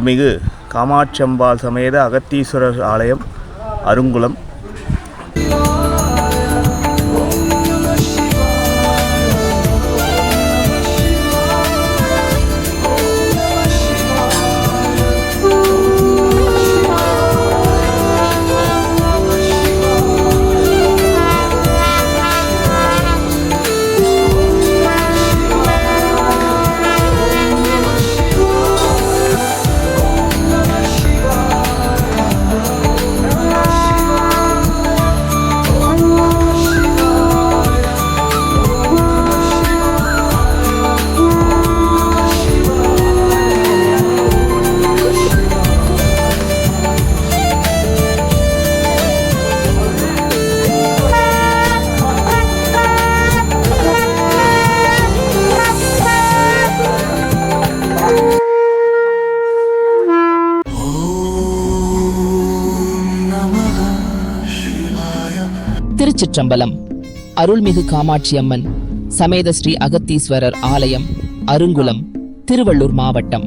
அருள்மிகு காமாட்சம்பாள் சமேத அகத்தீஸ்வரர் ஆலயம் அருங்குளம். திருச்சம்பலம். அருள்மிகு காமாட்சி அம்மன் சமேத ஸ்ரீ அகத்தீஸ்வரர் ஆலயம் அருங்குளம் திருவள்ளூர் மாவட்டம்.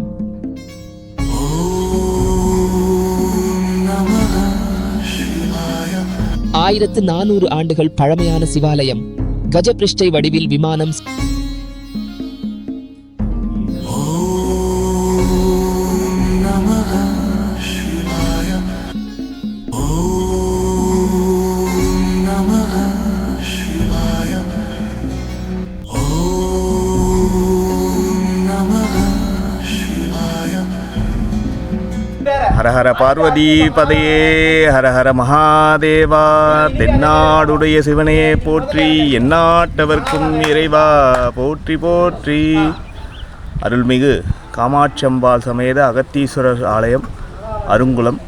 ஆயிரத்து நானூறு ஆண்டுகள் பழமையான சிவாலயம் கஜபிருஷ்டை வடிவில் விமானம் ஹர பார்வதி பதையே ஹர மகாதேவா தென்னாடுடைய சிவனே போற்றி எந்நாட்டவர்க்கும் இறைவா போற்றி போற்றி. அருள்மிகு காமாட்சம்பாள் சமேத அகத்தீஸ்வரர் ஆலயம் அருங்குளம்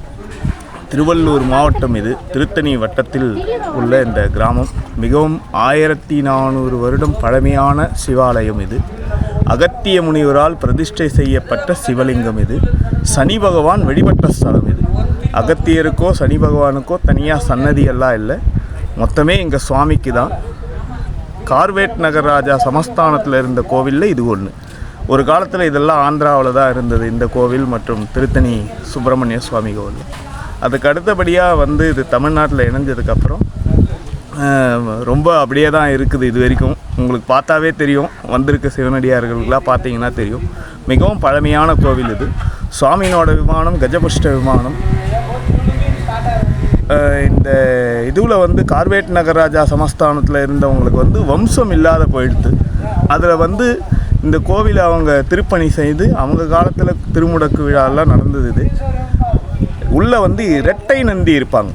திருவள்ளூர் மாவட்டம் இது. திருத்தணி வட்டத்தில் உள்ள இந்த கிராமம். மிகவும் ஆயிரத்தி நானூறு வருடம் பழமையான சிவாலயம் இது. அகத்திய முனிவரால் பிரதிஷ்டை செய்யப்பட்ட சிவலிங்கம் இது. சனி பகவான் வெளிப்பட்ட ஸ்தலம் இது. அகத்தியருக்கோ சனி பகவானுக்கோ தனியாக சன்னதி எல்லாம் இல்லை. மொத்தமே எங்கள் சுவாமிக்கு தான். கார்வேட் நகர் ராஜா சமஸ்தானத்தில் இருந்த கோவிலில் இது ஒன்று ஒரு காலத்தில் இதெல்லாம் ஆந்திராவில் தான் இருந்தது. இந்த கோவில் மற்றும் திருத்தணி சுப்பிரமணிய சுவாமி கோவில். அதுக்கு அடுத்தபடியாக வந்து இது தமிழ்நாட்டில் இணைஞ்சதுக்கப்புறம் ரொம்ப அப்படியே தான் இருக்குது இது வரைக்கும். உங்களுக்கு பார்த்தாவே தெரியும். வந்திருக்க சிவனடியார்களுக்கெல்லாம் பார்த்தீங்கன்னா தெரியும். மிகவும் பழமையான கோவில் இது. சுவாமியினோட விமானம் கஜபுஷ்ட விமானம். இந்த இதுவில் வந்து கார்வேட் நகராஜா சமஸ்தானத்தில் இருந்தவங்களுக்கு வந்து வம்சம் இல்லாத போயிடுது அதில் வந்து இந்த கோவிலை அவங்க திருப்பணி செய்து அவங்க காலத்தில் திருமுடக்கு விழாலாம் நடந்தது இது. உள்ளே வந்து இரட்டை நந்தி இருப்பாங்க.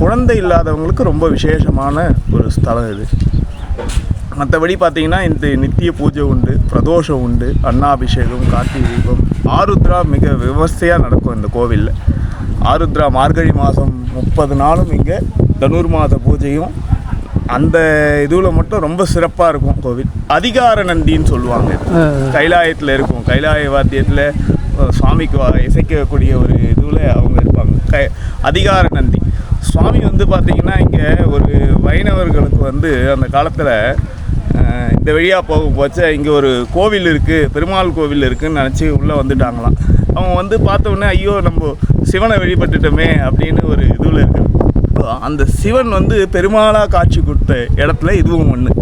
குழந்தை இல்லாதவங்களுக்கு ரொம்ப விசேஷமான ஒரு ஸ்தலம் இது. மற்றபடி பார்த்தீங்கன்னா இந்த நித்திய பூஜை உண்டு பிரதோஷம் உண்டு அன்னாபிஷேகம் கார்த்திகை தீபம் ஆருத்ரா மிக விமர்சையாக நடக்கும் இந்த கோவிலில். ஆருத்ரா மார்கழி மாதம் முப்பது நாளும் இங்கே தனுர் மாத பூஜையும் அந்த இதுவில் மட்டும் ரொம்ப சிறப்பாக இருக்கும் கோவில். அதிகார நந்தின்னு சொல்லுவாங்க. கைலாயத்தில் இருக்கும். கைலாய வாத்தியத்தில் சுவாமிக்கு வா- இசைக்கக்கூடிய ஒரு இதுவில் அவங்க இருப்பாங்க. கை அதிகார நந்தி. சுவாமி வந்து பார்த்திங்கன்னா இங்கே ஒரு வைணவர்களுக்கு வந்து அந்த காலத்தில் இந்த வழியாக போக போச்ச. இங்கே ஒரு கோவில் இருக்குது பெருமாள் கோவில் இருக்குதுன்னு நினச்சி உள்ளே வந்துட்டாங்களாம். அவங்க வந்து பார்த்தோன்னே ஐயோ நம்ம சிவனை வழிபட்டுட்டோமே அப்படின்னு ஒரு இதுவில் இருக்குது அந்த சிவன் வந்து பெருமாளாக காட்சி கொடுத்த இடத்துல இதுவும் ஒன்று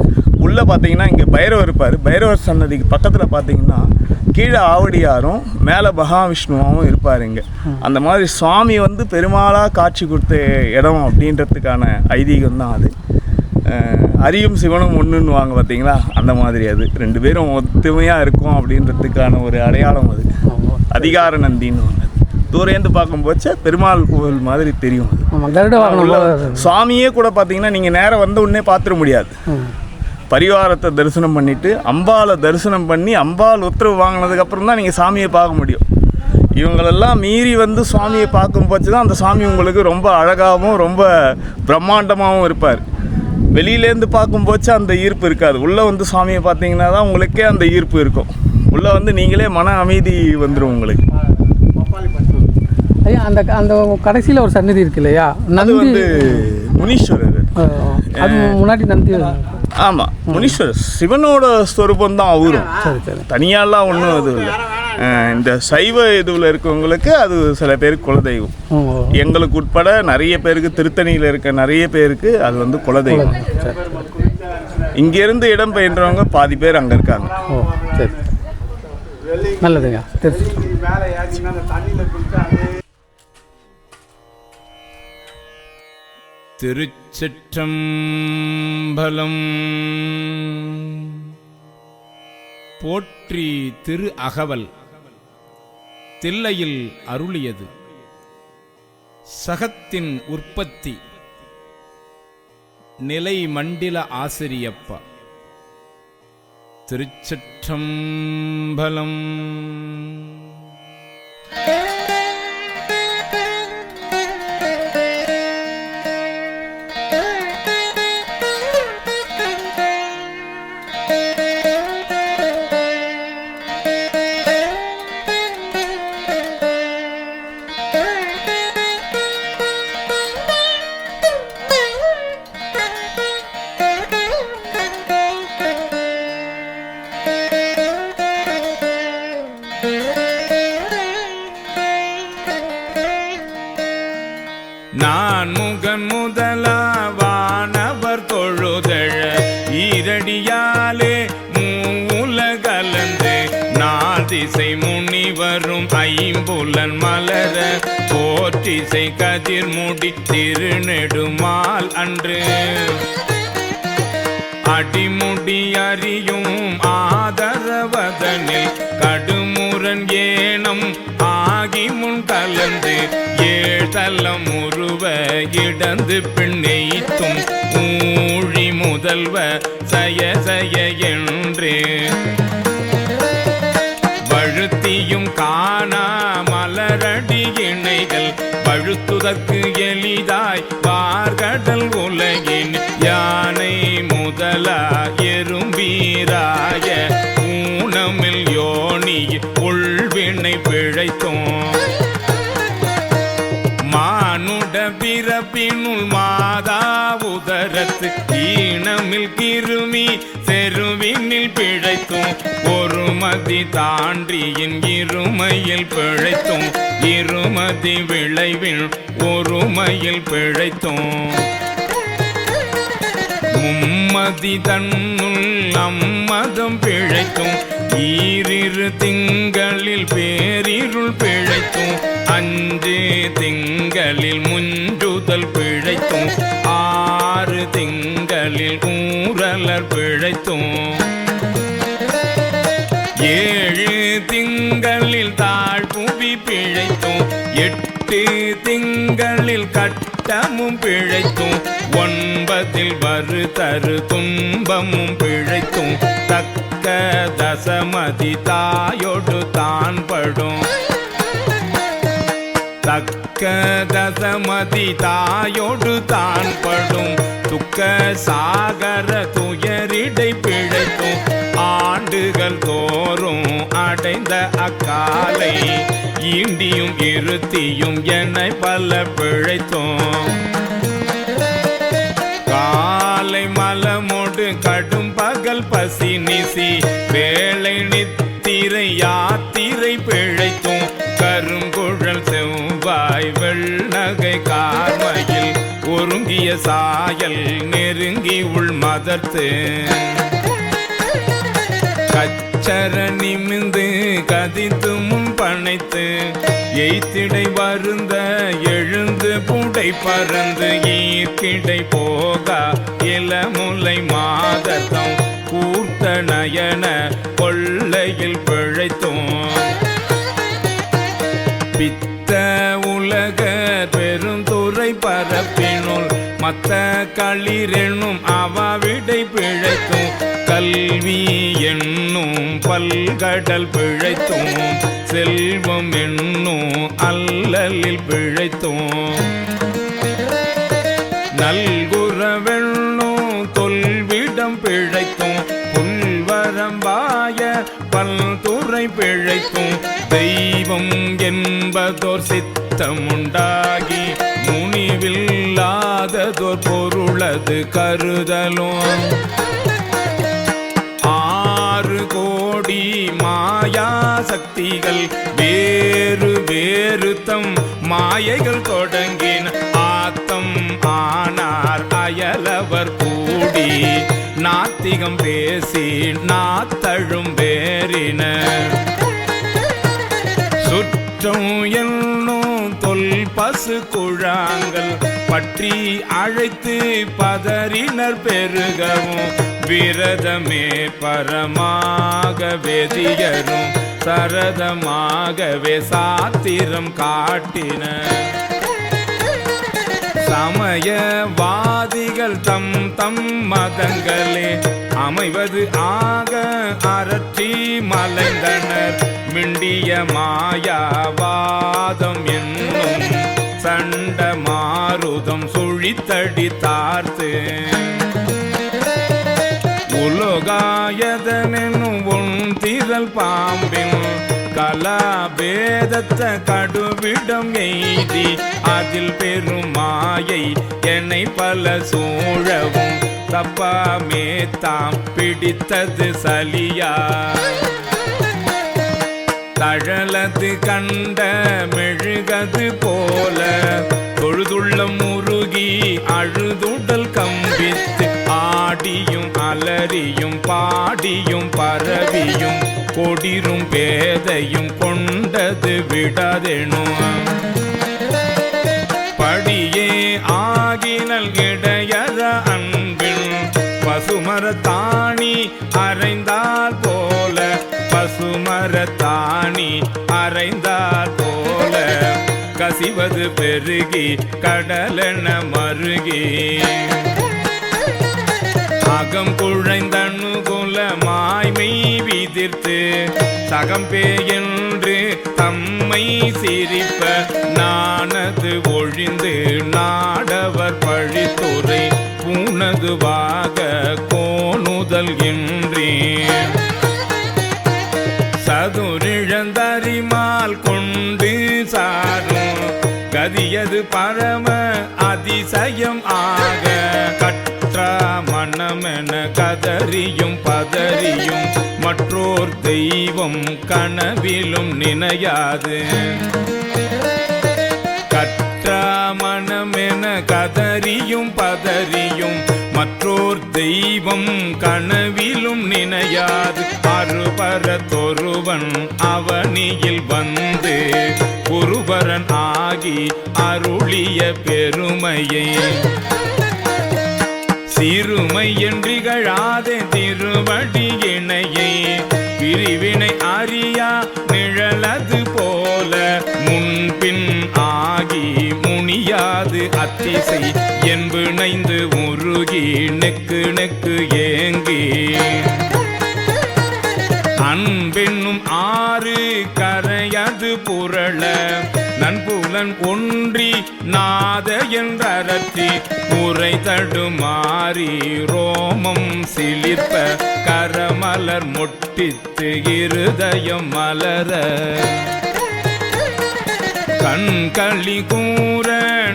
உள்ளே பார்த்தீங்கன்னா இங்கே பைரவர் இருப்பார். பைரவர் சன்னதிக்கு பக்கத்தில் பார்த்தீங்கன்னா கீழே ஆவடியாரும் மேலே மகாவிஷ்ணுவாகவும் இருப்பார் இங்கே. அந்த மாதிரி சுவாமி வந்து பெருமாளாக காட்சி கொடுத்த இடம் அப்படின்றதுக்கான ஐதீகம் தான் அது. அரியும் சிவனும் ஒன்றுன்னு வாங்க பார்த்தீங்களா? அந்த மாதிரி அது. ரெண்டு பேரும் ஒத்துமையாக இருக்கும் அப்படின்றதுக்கான ஒரு அடையாளம் அது. அதிகார நந்தின்னு ஒன்று தூரேந்து பார்க்கும்போது பெருமாள் கோவில் மாதிரி தெரியும் அது. சுவாமியே கூட பார்த்தீங்கன்னா நீங்கள் நேரம் வந்த உடனே பார்த்துட முடியாது. பரிவாரத்தை தரிசனம் பண்ணிட்டு அம்பாளை தரிசனம் பண்ணி அம்பாள் உத்தரவு வாங்கினதுக்கு அப்புறம் தான் நீங்கள் சாமியை பார்க்க முடியும். இவங்களெல்லாம் மீறி வந்து சுவாமியை பார்க்கும் போச்சு தான் அந்த சாமி உங்களுக்கு ரொம்ப அழகாகவும் ரொம்ப பிரம்மாண்டமாகவும் இருப்பார். வெளியிலேருந்து பார்க்கும் போச்சு அந்த ஈர்ப்பு இருக்காது. உள்ளே வந்து சுவாமியை பார்த்தீங்கன்னா தான் உங்களுக்கே அந்த ஈர்ப்பு இருக்கும். உள்ளே வந்து நீங்களே மன அமைதி வந்துடும் உங்களுக்கு. ஐயா அந்த அந்த கடைசியில் ஒரு சன்னதி இருக்கு இல்லையா? அது வந்து முனீஸ்வரர். அது முன்னாடி நந்தி ஆமாம் முனீஸ்வரர். சிவனோட ஸ்வரூபம் தான் அவரும். சரி சரி. தனியாலாம் ஒன்றும் இது இல்லை. இந்த சைவ இதுவில் இருக்கவங்களுக்கு அது சில பேருக்கு குலதெய்வம். எங்களுக்கு உட்பட நிறைய பேருக்கு திருத்தணியில் இருக்க நிறைய பேருக்கு அது வந்து குலதெய்வம். இங்கேருந்து இடம் பயின்றவங்க பாதி பேர் அங்கே இருக்காங்க. நல்லதுங்க. திருச்சிற்றம்பலம் போற்றி திரு அகவல். தில்லையில் அருளியது. சகத்தின் உற்பத்தி. நிலை மண்டில ஆசிரியப்பா. திருச்சிற்றம்பலம். முகன் முதலாவானவர் தொழுதழ ஈரடியாலே மூலகலந்து நாதிசை திசை முனிவரும் ஐம்புலன் மலர போற்றிசை கதிர் முடி திருநெடுமால் அன்று. அடிமுடி அறியும் ஆதரவதனில் ஆகி முன் கலந்து ஏழ்தலம் உருவ இடந்து பின்னெய்த்தும் ஊழி முதல்வ சய சய என்று. வழுத்தியும் காணா மலரடி இணைகள் பழுத்துதற்கு எளிதாய் பார்கடல் உலகின் யானை முதலா எறும்பீராய ஊனமில் யோனி உள்வினை பிழைத்தும் பிறப்பினுள் மாதா உதரத்து ஈனமில் கிருமி செருவினில் பிழைத்தும். ஒரு மதி தாண்டியின் இருமையில் பிழைத்தும். இருமதி விளைவில் ஒருமையில் பிழைத்தும். மும்மதி தன்னுள் அம்மதம் பிழைத்தும். ஈரிரு திங்களில் பேரிருள் பிழைத்தும் அஞ்சு திங்களில் முஞ்சுதல் பிழைத்தும் ஆறு திங்களில் ஊரலர் பிழைத்தும் ஏழு திங்களில் தாழ்புவி பிழைத்தும் எட்டு திங்களில் கட்டமும் பிழைத்தும் ஒன்பதில் வறு தரு துன்பமும் பிழைத்தும் தக்க தசமதி தாயோடு தான் படும். தக்க தசமதி தாயோடு தான் படும். துக்க சாகர துயரிடை பிழைக்கும். ஆண்டுகள் தோறும் அடைந்த அக்காலை ஈண்டியும் இருத்தியும் என்னை பல பிழைத்தோம். காலை நெருங்கிய சாயல் நெருங்கி உள் மதர்த்து. கச்சர நிமிந்து கதித்தும் பனைத்து எய்த்திடை வருந்த எழுந்து புடை பறந்து ஈர்க்கிடை போகா இளமுலை மாதத்தம் கூர்த்த நயன கொள்ளையில் பிழைத்தோம். பித்த களிரெனும் அவாவிடை பிழைத்தும் கல்வி என்னும் பல்கடல் பிழைத்தும் செல்வம் என்னும் அல்லலில் பிழைத்தும். நல்குறவெண்ணும் தொல்விடம் பிழைத்தும் புல்வரம்பாய பல்துறை பிழைத்தும் தெய்வம் என்பதோர் சித்தமுண்டாகி முனிவில்லாததோர் பொருளது கருதலும். ஆறு கோடி மாயா சக்திகள் வேறு வேறு தம் மாயைகள் தொடங்கின ஆத்தம் ஆனார் அயலவர் கூடி. நாத்திகம் பேசி நாத்தழும் வேறின. சுற்றும் என் காசு குழாங்கள் பற்றி அழைத்து பதறினர் பெருகவும். விரதமே பரமாக வெதியரும் சரதமாகவே சாத்திரம் காட்டின. சமயவாதிகள் தம் தம் மதங்களே அமைவது ஆக அரற்றி மலைந்தனர். மிண்டிய மாயாவாதம் என்னும் சண்ட மாருதம் சுழித்தடி தார்த்து. உலோகாயதனும் உன் திரள் பாம்பின் கலாபேதத்த கடுவிடம் எய்தி அதில் பெருமாயை என்னை பல சூழவும் தப்பாமே தாம் பிடித்தது சலியா. தழலது கண்ட மெழுகது போல தொழுதுள்ளம் முருகி அழுதுடல் கம்பித்து ஆடியும் அலறியும் பாடியும் பரவியும் கொடிரும் பேதையும் கொண்டது விடாதெனும். கரத்தாணி அரைந்தார் போல. கசிவது பெருகி கடலென மருகி. அகம் குழைந்தனுகுல மாய்மை விதிர்த்து சகம்பே என்று தம்மை சிரிப்ப நானது ஒழிந்து நாடவர் பழித்துறை பூனதுவாக கோணுதல் என்றேன் கொண்டு சாரும் கதியது பரம அதிசயம் ஆக. கற்றா மனமென கதறியும் பதறியும். மற்றோர் தெய்வம் கனவிலும் நினையாது. கற்றா மனமென கதறியும் பதறியும். மற்றோர் தெய்வம் கனவிலும் நினையாது. அருபரத்தொருவன் அவனியில் வந்து குருபரன் ஆகி அருளிய பெருமையை. சிறுமை என்றிகழாத திருவடி இணையை பிரிவினை அறியா முனியாது அத்திசை என்பிணைந்து உருகி நெக்கு நெக்கு ஏங்கி. அன்பென்னும் ஆறு கரையது புரள. நண்புலன் ஒன்றி நாத என்றரற்றி உரை தடுமாறி ரோமம் சிலிர்ப்ப. கரமலர் முட்டித்து இருதயம் மலர. கண்களி கூற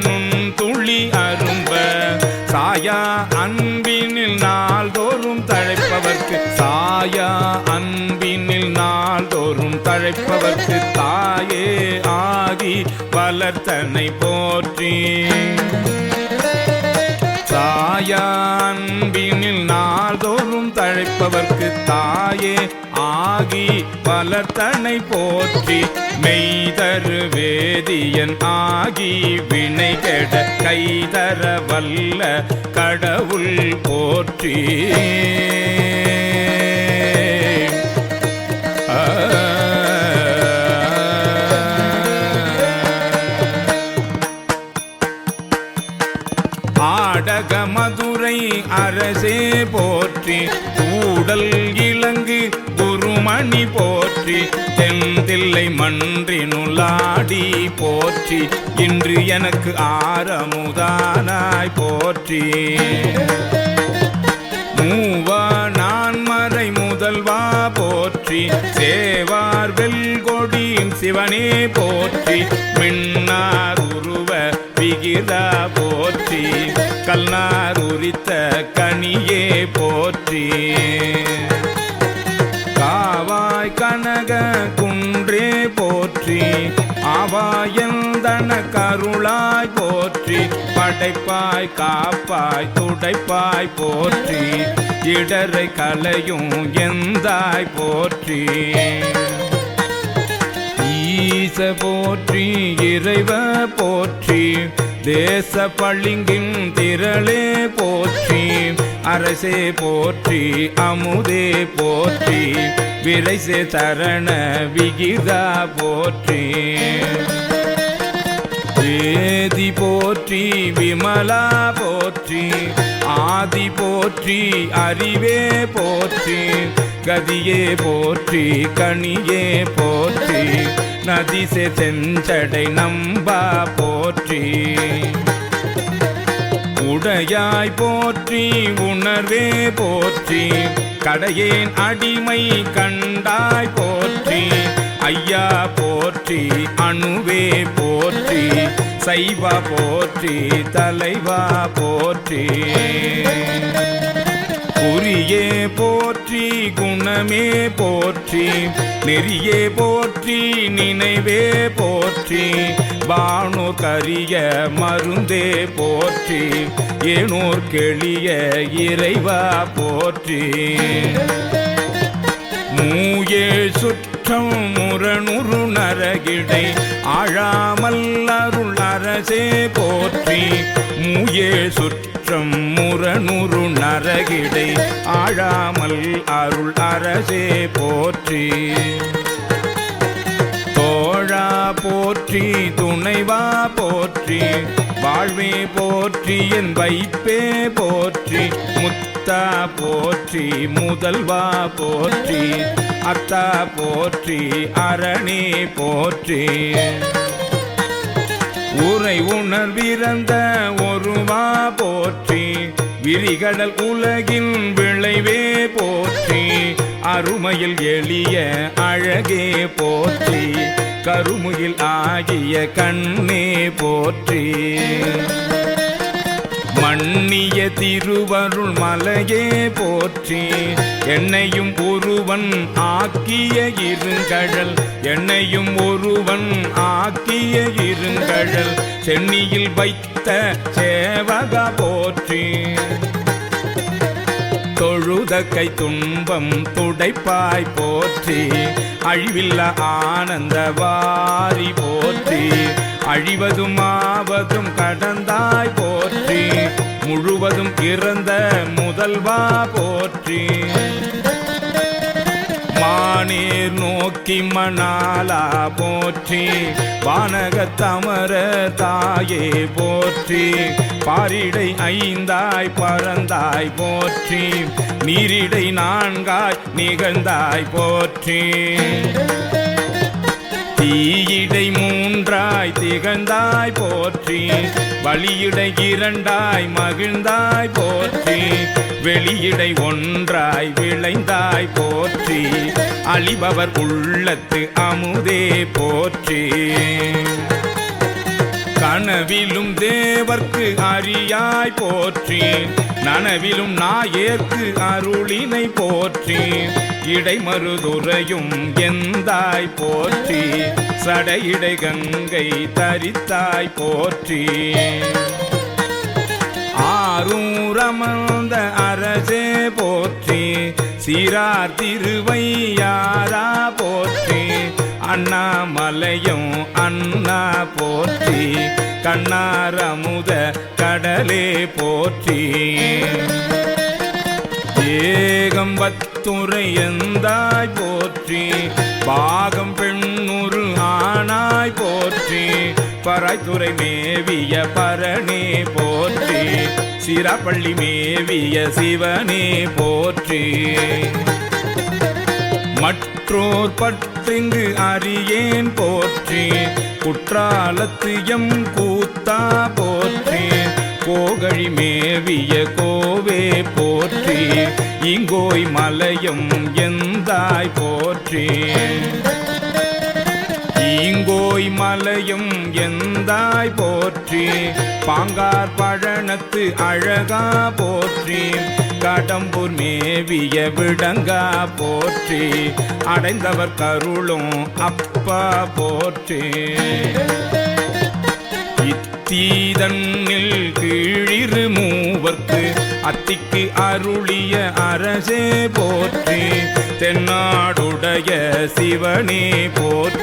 நுண் துளி அரும்ப. சாயா அன்பினில் நாள்தோறும் தழைப்பவர்க்கு சாயா அன்பினில் நாள்தோறும் தழைப்பவர்க்கு தாயே ஆகி வளர்த்தனை போற்றி. சாயான்பினில் நாள்தோறும் தழைப்பவர்க்கு தாயே ஆகி பலத்தனை போற்றி மெய்தரு வேதியன் ஆகி வினை கெட கைதர வல்ல கடவுள் போற்றி. ஆ. அரசே போற்றி கூடல் இலங்கு குருமணி போற்றி தென்தில்லை மன்றினுளாடி போற்றி இன்று எனக்கு ஆரமுதானாய் போற்றி. மூவா போற்றி. சேவார் வெல்கொடியின் சிவனே போற்றி. மின்னார் உருவ விகிதா போற்றி. கல்நார் உரித்த கனியே போற்றி. போற்றி ஆவாயந்தன கருளாய் போற்றி படைப்பாய் காப்பாய் துடைப்பாய் போற்றி இடரை கலையும் எந்தாய் போற்றி. ஈச போற்றி இறைவ போற்றி தேச பளிங்கின் திரளே போற்றி அரசே போற்றி. போற்றி அமுதே போற்றி விரைசே தரண விகிதா போற்றி. வேதி போற்றி விமலா போற்றி ஆதி போற்றி அறிவே போற்றி. கதியே போற்றி கனியே போற்றி. நதிசே செஞ்சடை நம்பா போற்றி. உடையாய் போற்றி உணர்வே போற்றி. கடையேன் அடிமை கண்டாய் போற்றி. ஐயா போற்றி அணுவே போற்றி. சைவா போற்றி தலைவா போற்றி. புரியே போற்றி போற்றி குணமே போற்றி நெறியே போற்றி நினைவே போற்றி வானோர் கரிய மருந்தே போற்றி ஏனோர் கெளிய இறைவா போற்றி. மூயே சுற்றம் முரணுரு நரகிடை ஆழாமல் அருள் அரசே போற்றி. மூயே சுற்றம் முரணுரு நரகிடை ஆழாமல் அருள் அரசே போற்றி. தோழா போற்றி துணைவா போற்றி வாழ்வே போற்றி என் வைப்பே போற்றி முத்தா போற்றி முதல்வா போற்றி அத்தா போற்றி அரணே போற்றி. உரை உணர்விறந்த ஒருவா போற்றி விரிகடல் உலகின் விளைவே போற்றி அருமையில் எளிய அழகே போற்றி கருமுகில் ஆகிய கண்ணே போற்றி. மன்னிய திருவருள் மலையே போற்றி. என்னையும் ஒருவன் ஆக்கிய இருங்கடல் என்னையும் ஒருவன் ஆக்கிய இருங்கடல் சென்னியில் வைத்த சேவக போற்றி. தொழுத கை துன்பம் துடைப்பாய் போற்றி. அழிவில்ல ஆனந்த வாரி போற்றி. அழிவதும் ஆவதும் கடந்தாய் போற்றி. முழுவதும் இறந்த முதல்வா போற்றி. மானீர் நோக்கி மணாலா போற்றி. வானகத்தமர தாயே போற்றி. பாரிடை ஐந்தாய் பறந்தாய் போற்றி. நீரிடை நான்காய் நிகழ்ந்தாய் போற்றி. தீயிடை மூன்றாய் திகழ்ந்தாய் போற்றி. வழியிடை இரண்டாய் மகிழ்ந்தாய் போற்றி. வெளியிடை ஒன்றாய் விளைந்தாய் போற்றி. அழிபவர் உள்ளத்து அமுதே போற்றி. கனவிலும் தேவர்க்கு அரியாய் போற்றி. நனவிலும் நாயேற்கு அருளினை போற்றி. இடைமருதுரையும் எந்தாய் போற்றி. சடையிடை கங்கை தரித்தாய் போற்றி. ஆரூரமர்ந்த அரசே போற்றி. சிறார் திருவையாரா போற்றி. அண்ணாமலையும் அண்ணா போ கண்ணாரமுத கடலே போற்றி. ஏகம்பத்துரை எந்தாய் போற்றி. பாகம் பெண்ணுரு ஆனாய் போற்றி. பராய்த்துறை மேவிய பரணே போற்றி. சிராப்பள்ளி மேவிய சிவனே போற்றி. மற்றோர் பற்றிங்கு அறியேன் போற்றி. குற்றாலத்து எம் கூத்தா போற்றி. கோகழி மேவிய கோவே போற்றி. இங்கோய் மலையும் எந்தாய் போற்றி. ஈங்கோய் மலையும் எந்தாய் போற்றி? பாங்கார் பழனத்து அழகா போற்றி. கடம்பூர் மேவிய விடங்கா போற்றி. அடைந்தவர் கருளும் அப்பா போற்றி. இத்தீதன்னில் கீழிரு மூவர்க்கு அத்திக்கு அருளிய அரசே போற்றி. தென்னாடுடைய சிவனே போற்றி.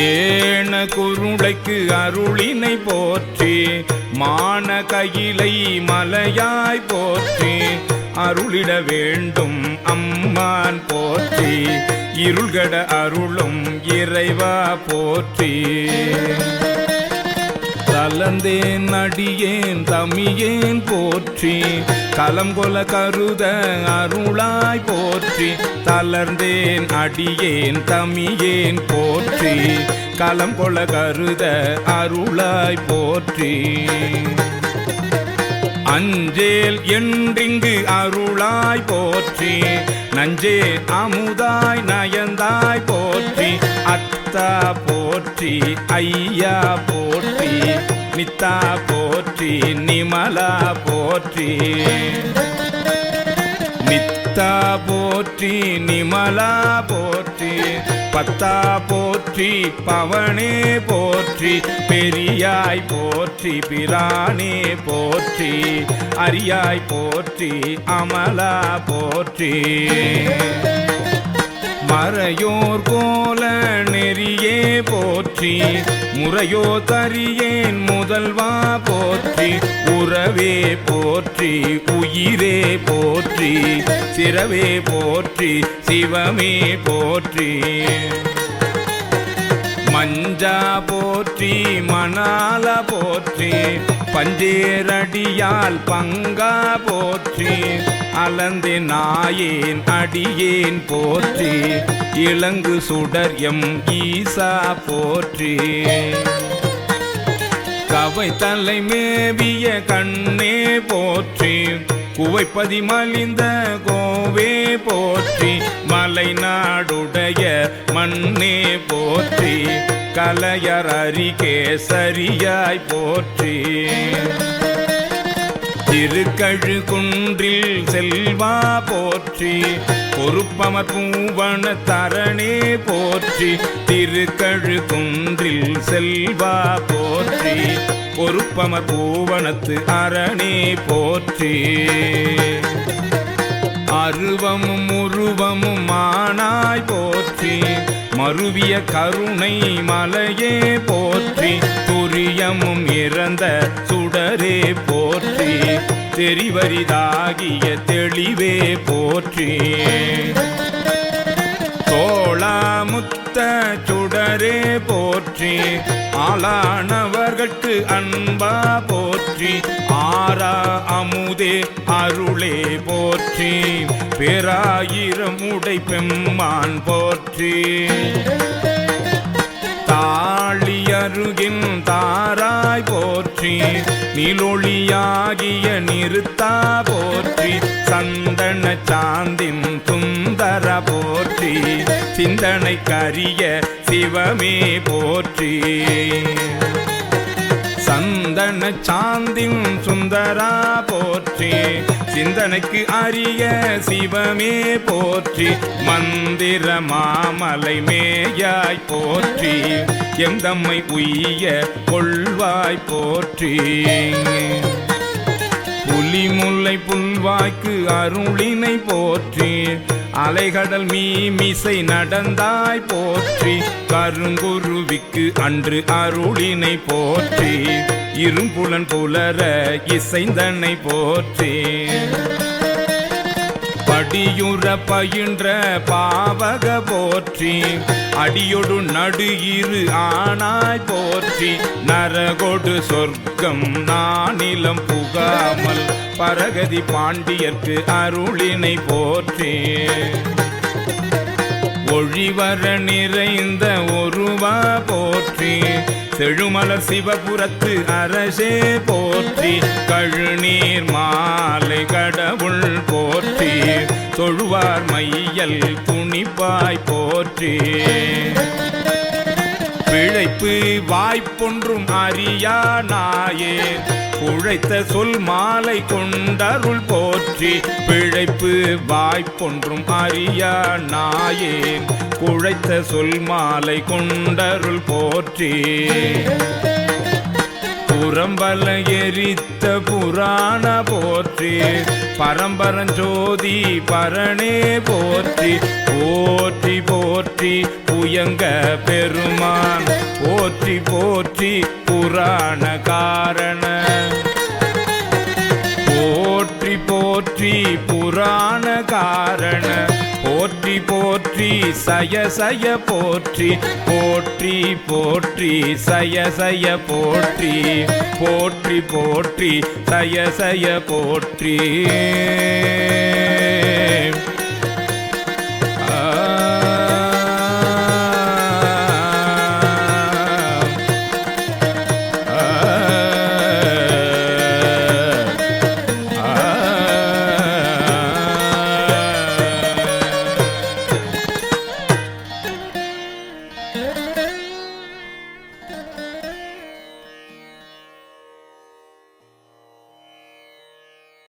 ஏன குருளைக்கு அருளினை போற்றி மான கையிலை மலையாய் போற்றி அருளிட வேண்டும் அம்மான் போற்றி இருள்கட அருளும் இறைவா போற்றி. கலந்தேன் நடியேன் தமியேன் போற்றி. கலம் கொல கருத அருளாய் போற்றி. தளர்ந்தேன் அடியேன் தமியேன் போற்றி. கலம் கொல கருத அருளாய் போற்றி. அஞ்சேல் என்றிங்கு அருளாய் போற்றி. நஞ்சே அமுதாய் நயந்தாய் போற்றி அத்தா போற்றி ஐயா போற்றி நித்தா போற்றி நிமலா போற்றி. நித்தா போற்றி நிமலா போற்றி. பத்தா போற்றி பவனே போற்றி பெரியாய் போற்றி பிரானே போற்றி அரியாய் போற்றி அமலா போற்றி. மறையோர் கோல நெறியே போற்றி முறையோ தரியேன் முதல்வா போற்றி உறவே போற்றி உயிரே போற்றி சிறவே போற்றி சிவமே போற்றி. மஞ்சா போற்றி மணால போற்றி பஞ்சேரடியால் பங்கா போற்றி அலந்து நாயேன் அடியேன் போற்றி இளங்கு சுடர் எம் ஈசா போற்றி. கவை தலை மேவிய கண்ணே போற்றி குவைப்பதி மலிந்த கோவே போற்றி மலை நாடுடைய மண்ணே போற்றி கலையர் அறிகே சரியாய் போற்றி. திருக்கழு குன்றில் செல்வா போற்றி பொறுப்பமர் பூவன தரணே போற்றி திருக்கழு குன்றில் செல்வா போற்றி பொறுப்பமர் பூவனத்து அரணே போற்றி. அருவமும் உருவமும் மானாய் போற்றி மருவிய கருணை மலையே போற்றி துரியமும் இறந்த சுழ சுடரே போற்றி தெரிவரிதாகிய தெளிவே போற்றி. தோளாமுத்த சுடரே போற்றி ஆளானவர்கட்கு அன்பா போற்றி ஆரா அமுதே அருளே போற்றி. பேராயிரம் பெம்மான் போற்றி. தாழியருகின் தாராய் போற்றி நிலொளியாகிய நிறுத்தா போற்றி சந்தன சாந்தின் சுந்தர போற்றி சிந்தனை கரிய சிவமே போற்றி. சந்தன சாந்தின் சுந்தரா போற்றி சிந்தனைக்கு அரிய சிவமே போற்றி மந்திர மாமலை மேயாய் போற்றி எந்தம்மை உய்ய கொள்வாய் போற்றி. புலிமுல்லை புல்வாய்க்கு அருளினை போற்றி அலைகடல் மீமிசை நடந்தாய் போற்றி. கருங்குருவிக்கு அன்று அருளினை போற்றி. இரும்புலன் புலர இசைந்தனை போற்றி. அடியுற பயின்ற பாவக போற்றி. அடியொடு நடு இரு ஆனாய் போற்றி. நரகொடு சொர்க்கம் நானிலம் புகாமல் பரகதி பாண்டியர்க்கு அருளினை போற்றி. ஒழிவர நிறைந்த ஒருவா போற்றி. செழுமலர் சிவபுரத்து அரசே போற்றி கழுநீர் மாலை கடவுள் போற்றி தொழுவார் மையல் துணிப்பாய் போற்றி. பிழைப்பு வாய்ப்பொன்றும் அறியா நாயே உழைத்த சொல் மாலை கொண்டருள் போற்றி பிழைப்பு வாய்ப்பொன்றும் அறியா நாயேன் குழைத்த சொல் மாலை கொண்டருள் போற்றி. புறம்பல எரித்த புராண போற்றி. பரம்பரஞ்சோதி பரணே போற்றி. போற்றி போற்றி புயங்க பெருமான். போற்றி போற்றி புராண காரண காரண. போற்றி போற்றி சய சய போற்றி. போற்றி போற்றி சய சய போற்றி. போற்றி போற்றி சய சய போற்றி.